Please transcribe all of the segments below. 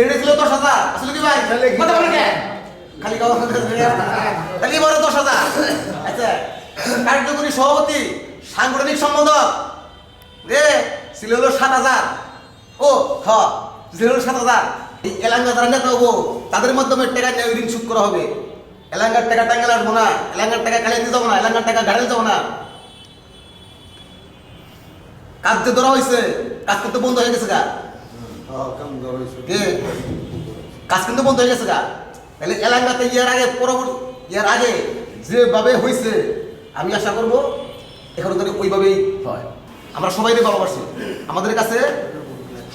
সেটা ছিল দশ হাজার। আসলে কি ভাই? কথা বলেন কেন? খালি গাওয়া তাহলে এবারে দশ হাজার। আচ্ছা কার্যকরী সভাপতি সাংগঠনিক সম্পাদক রে ছিল হলো সাত হাজার। ও হ ছিল হলো সাত হাজার। এই এলাঙ্গা যারা নেতা হব তাদের মাধ্যমে টাকা নিয়ে ওই দিন সুদ করা হবে। এলাঙ্গার টাকা টাঙ্গাল আসব না এলাঙ্গার টাকা খালি দিতে যাব না এলাঙ্গার টাকা গাড়ি যাব না। কাজ যে ধরা হয়েছে কাজ কিন্তু বন্ধ হয়ে গেছে গা। কাজ কিন্তু বন্ধ হয়ে গেছে গা। তাহলে এলাকাতে ইয়ার আগে পরবর্তী ইয়ার আগে যেভাবে হয়েছে আমি আশা করব এখন ধরে ওইভাবেই হয়। আমরা সবাই ভালোবাসি। আমাদের কাছে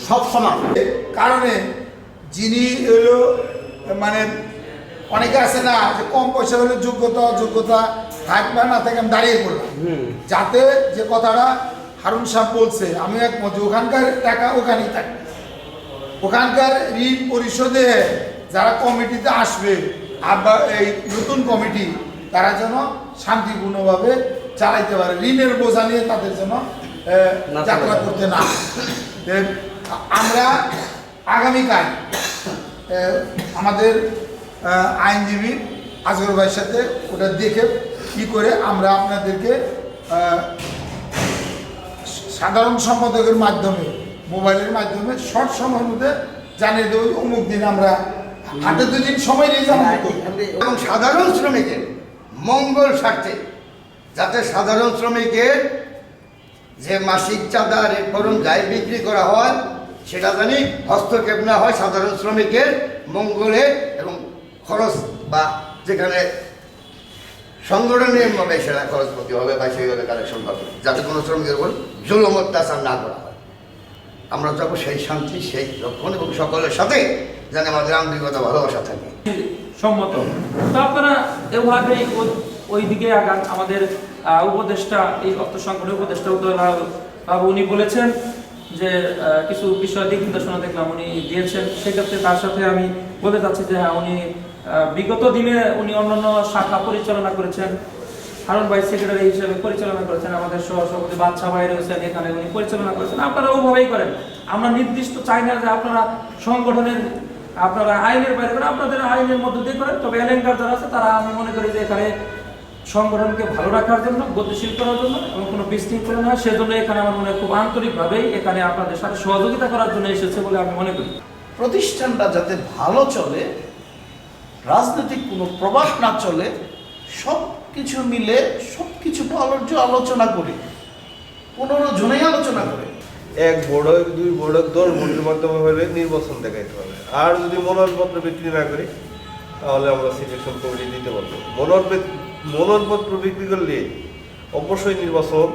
সব সমান। কারণে যিনি হলো মানে অনেকে আছে না যে কম পয়সা হলে যোগ্যতা অযোগ্যতা থাকবে না থেকে আমি দাঁড়িয়ে পড়লাম। যাতে যে কথাটা হারুন সাহেব বলছে আমি একমত যে ওখানকার টাকা ওখানেই থাকবে। ওখানকার ঋণ পরিশোধে যারা কমিটিতে আসবে আবার এই নতুন কমিটি তারা যেন শান্তিপূর্ণভাবে চালাইতে পারে। ঋণের বোঝা নিয়ে তাদের যেন যাত্রা করতে না আমরা আগামীকাল আমাদের আইনজীবী আজগর ভাইয়ের সাথে ওটা দেখে কি করে আমরা আপনাদেরকে সাধারণ সম্পাদকের মাধ্যমে মোবাইলের মাধ্যমে শর্ট সময়ের মধ্যে জানিয়ে দেবো, অমুক দিন আমরা হাতে দুদিন সময় নিয়ে জানাব। এবং সাধারণ শ্রমিকের মঙ্গল স্বার্থে, যাতে সাধারণ শ্রমিকের যে মাসিক চাঁদা রেট ফরম যাই বিক্রি করা হয়, সেটা জানি হস্তক্ষেপ না হয় সাধারণ শ্রমিকের মঙ্গলে এবং খরচ বা যেখানে সংগঠনের সেটা খরচপতি হবে বা সেইভাবে কালেকশন হবে, যাতে কোনো শ্রমিকের উপর জুলুম অত্যাচার না করা। আমরা যাব সেই শান্তি, সেই রক্ষণ এবং সকলের সাথে যেন আমাদের আন্তরিকতা, ভালোবাসা থাকে। সম্মত। তো আপনারা এভাবেই ওই দিকে আগান। আমাদের উপদেষ্টা, এই অর্থ সংকটের উপদেষ্টা বাবু উনি বলেছেন যে কিছু বিষয় দিক নির্দেশনা দেখলাম উনি দিয়েছেন। সেক্ষেত্রে তার সাথে আমি বলতে চাচ্ছি যে হ্যাঁ উনি বিগত দিনে উনি অন্যান্য শাখা পরিচালনা করেছেন। হারুন ভাই সেক্রেটারি হিসেবে পরিচালনা করেছেন আমাদের সহসভাপতি বাচ্চা ভাই রয়েছেন এখানে উনি পরিচালনা করেছেন। আপনারা ওভাবেই করেন। আমরা নির্দিষ্ট চাই না যে আপনারা সংগঠনের, আপনারা আইনের বাইরে করেন, আপনাদের আইনের মধ্যে দিয়ে করেন, তবে এলেঙ্কার যারা আছে, তারা আমি মনে করি যে এখানে সংগঠনকে ভালো রাখার জন্য, গতিশীল করার জন্য এবং কোনো বিশৃঙ্খলা না সেজন্য এখানে আমার মনে হয় খুব আন্তরিকভাবেই এখানে আপনাদের সাথে সহযোগিতা করার জন্য এসেছে বলে আমি মনে করি। প্রতিষ্ঠানটা যাতে ভালো চলে, রাজনৈতিক কোনো প্রভাব না চলে, সব কিছু মিলে সব কিছু আলোচ্য আলোচনা করি পনেরো জনেই আলোচনা করে। এক বড়ক দুই বড়ক দশ ভোটের মাধ্যমে হলে নির্বাচন দেখাইতে হবে। আর যদি মনোনয়নপত্র বিক্রি না করি তাহলে আমরা সিলেকশন কমিটি দিতে পারব। মনোনয়ন মনোনয়নপত্র বিক্রি করলে অবশ্যই নির্বাচন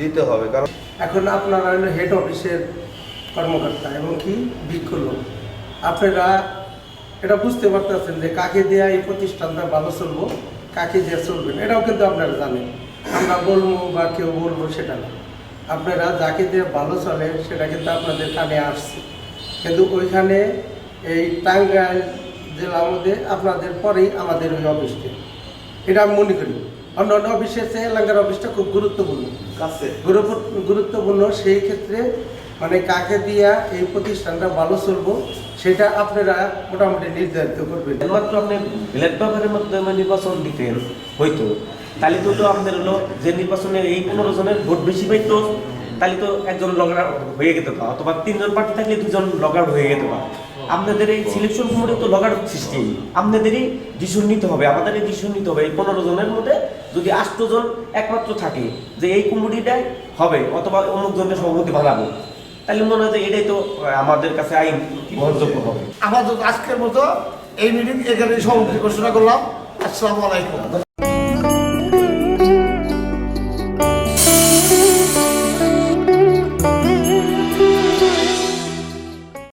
দিতে হবে কারণ এখন আপনারা হলো হেড অফিসের কর্মকর্তা এবং কি বিজ্ঞ লোক। আপনারা এটা বুঝতে পারতেছেন যে কাকে দেয়া এই প্রতিষ্ঠানটা ভালো চলবো। কাকে যে চলবেন? এটাও কিন্তু আপনারা জানেন। আমরা বলব বা কেউ বলব সেটা না। আপনারা যাকে দিয়ে ভালো চলে, সেটা কিন্তু আপনাদের কানে আসছে। কিন্তু ওইখানে এই টাঙ্গাইল জেলার মধ্যে আপনাদের পরেই আমাদের ওই অফিসটি। এটা আমি মনে করি। অন্য অন্য অফিসের চেয়ে এলাকার অফিসটা খুব গুরুত্বপূর্ণ। গুরুত্বপূর্ণ সেই ক্ষেত্রে মানে কাকে দিয়া এই প্রতিষ্ঠানটা ভালো চলবো সেটা আপনারা মোটামুটি নির্ধারিত করবেন। মাত্র আপনি ব্যালট পেপারের মাধ্যমে নির্বাচন দিতেন হয়তো তাহলে তো হলো আপনাদের হলো যে নির্বাচনে এই পনেরো জনের ভোট বেশি পাইতো তাহলে তো একজন লগার হয়ে যেত না অথবা তিনজন প্রার্থী থাকলে দুজন লগার হয়ে যেত না আপনাদের এই সিলেকশন কমিটি তো লগার সিস্টেম আপনাদেরই ডিসিশন নিতে হবে আমাদের এই ডিসিশন নিতে হবে। এই পনেরো জনের মধ্যে যদি আষ্ট জন একমাত্র থাকে যে এই কমিটিটাই হবে অথবা অমুক জনের সভাপতি বানাবো তাহলে মনে হয় যে এটাই তো আমাদের কাছে আইন গ্রহণযোগ্য হবে। আমাদের আজকের মতো এই মিটিং এখানে সমাপ্তি ঘোষণা করলাম। আসসালামু আলাইকুম।